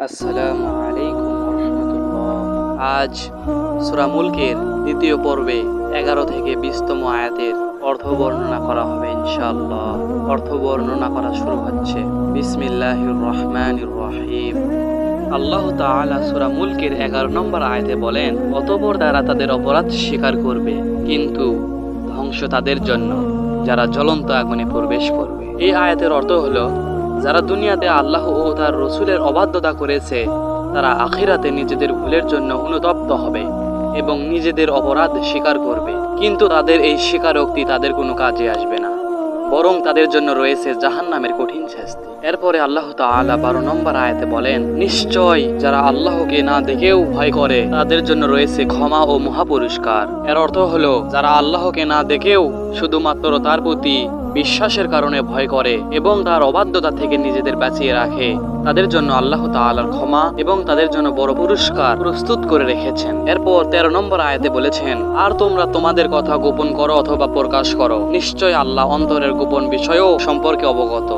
আসসালামু আলাইকুম রহমতুল্লাহ আজ সূরা মুলকের দ্বিতীয় পর্বে এগারো থেকে বিশতম আয়াতের অর্থ বর্ণনা করা হবে ইনশাআল্লাহ। অর্থ বর্ণনা করা শুরু হচ্ছে। বিসমিল্লাহির রহমানির রহিম। আল্লাহ তাআলা সূরা মুলকের এগারো নম্বর আয়াতে বলেন, অতপর তারা তাদের অপরাধ স্বীকার করবে, কিন্তু ধ্বংস তাদের জন্য, যারা জ্বলন্ত আগুনে প্রবেশ করবে। এই আয়াতের অর্থ হলো যারা দুনিয়াতে আল্লাহ ও তার রসুলের অবাধ্যতা করেছে, তারা আখিরাতে নিজেদের ভুলের জন্য অনুতপ্ত হবে এবং নিজেদের অপরাধ স্বীকার করবে। কিন্তু তাদের এই স্বীকারোক্তি তাদের কোনো কাজে আসবে না, বরং তাদের জন্য রয়েছে জাহান্নামের কঠিন শাস্তি। এরপরে আল্লাহ তাআলা বারো নম্বর আয়াতে বলেন, নিশ্চয় যারা আল্লাহকে না দেখেও ভয় করে, তাদের জন্য রয়েছে ক্ষমা ও মহাপুরস্কার। এর অর্থ হলো, যারা আল্লাহকে না দেখেও শুধুমাত্র তার প্রতি বিশ্বাসের কারণে ভয় করে এবং তার অবাধ্যতা থেকে নিজেদের বাঁচিয়ে রাখে। তাদের জন্য আল্লাহ তালার ক্ষমা এবং তাদের জন্য বড় পুরস্কার প্রস্তুত করে রেখেছেন। এরপর তেরো নম্বর আয়াতে বলেছেন, আর তোমরা তোমাদের কথা গোপন করো অথবা প্রকাশ করো। নিশ্চয় আল্লাহ অন্তরের গোপন বিষয়ও সম্পর্কে অবগত।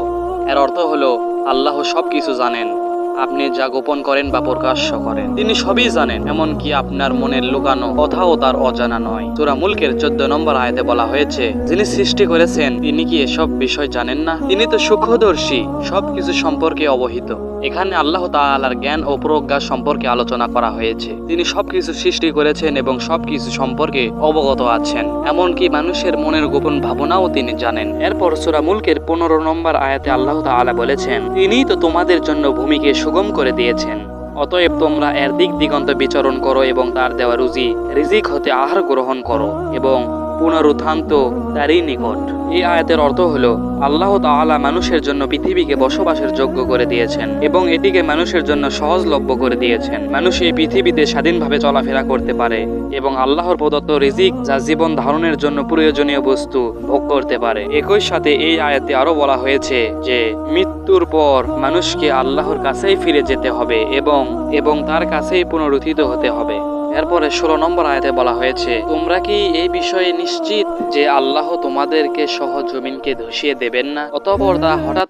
এর অর্থ হলো, আল্লাহ সবকিছু জানেন। আপনি যা গোপন করেন বা প্রকাশ্য করেন, তিনি সবই জানেন, এমনকি আপনার মনের লুকানো কথাও তার অজানা নয়। সূরা মুলকের চোদ্দ নম্বর আয়াতে বলা হয়েছে, যিনি সৃষ্টি করেছেন, তিনি কি এসব বিষয় জানেন না? তিনি তো সূক্ষ্মদর্শী সবকিছু সম্পর্কে অবহিত। এখানে আল্লাহ তাআলার জ্ঞান ও প্রজ্ঞা সম্পর্কে আলোচনা করা হয়েছে। তিনি সবকিছু সৃষ্টি করেছেন এবং সবকিছু সম্পর্কে অবগত আছেন, এমনকি মানুষের মনের গোপন ভাবনাও তিনি জানেন। এরপর সূরা মুলকের পনেরো নম্বর আয়াতে আল্লাহ তাআলা বলেছেন তিনিই তো তোমাদের জন্য ভূমিকে সুগম করে দিয়েছেন। অতএব তোমরা এর দিক দিগন্ত বিচরণ করো এবং তার দেওয়া রুজি, রিজিক হতে আহার গ্রহণ করো এবং পুনরুত্থান তো তারই নিকট। এই আয়াতের অর্থ হলো, আল্লাহ তাআলা মানুষের জন্য পৃথিবীকে বসবাসের যোগ্য করে দিয়েছেন এবং এটিকে মানুষের জন্য সহজলভ্য করে দিয়েছেন। মানুষ এই পৃথিবীতে স্বাধীনভাবে চলাফেরা করতে পারে এবং আল্লাহর প্রদত্ত রিজিক যা জীবন ধারণের জন্য প্রয়োজনীয় বস্তু ভোগ করতে পারে। একই সাথে এই আয়াতে আরও বলা হয়েছে যে, মৃত্যুর পর মানুষকে আল্লাহর কাছেই ফিরে যেতে হবে এবং এবং তার কাছেই পুনরুত্থিত হতে হবে। এরপরে ষোলো নম্বর আয়াতে বলা হয়েছে, তোমরা কি এই বিষয়ে নিশ্চিত যে আল্লাহ তোমাদেরকে সহ জমিনকে ধসিয়ে দেবেন না? অতপর তা হঠাৎ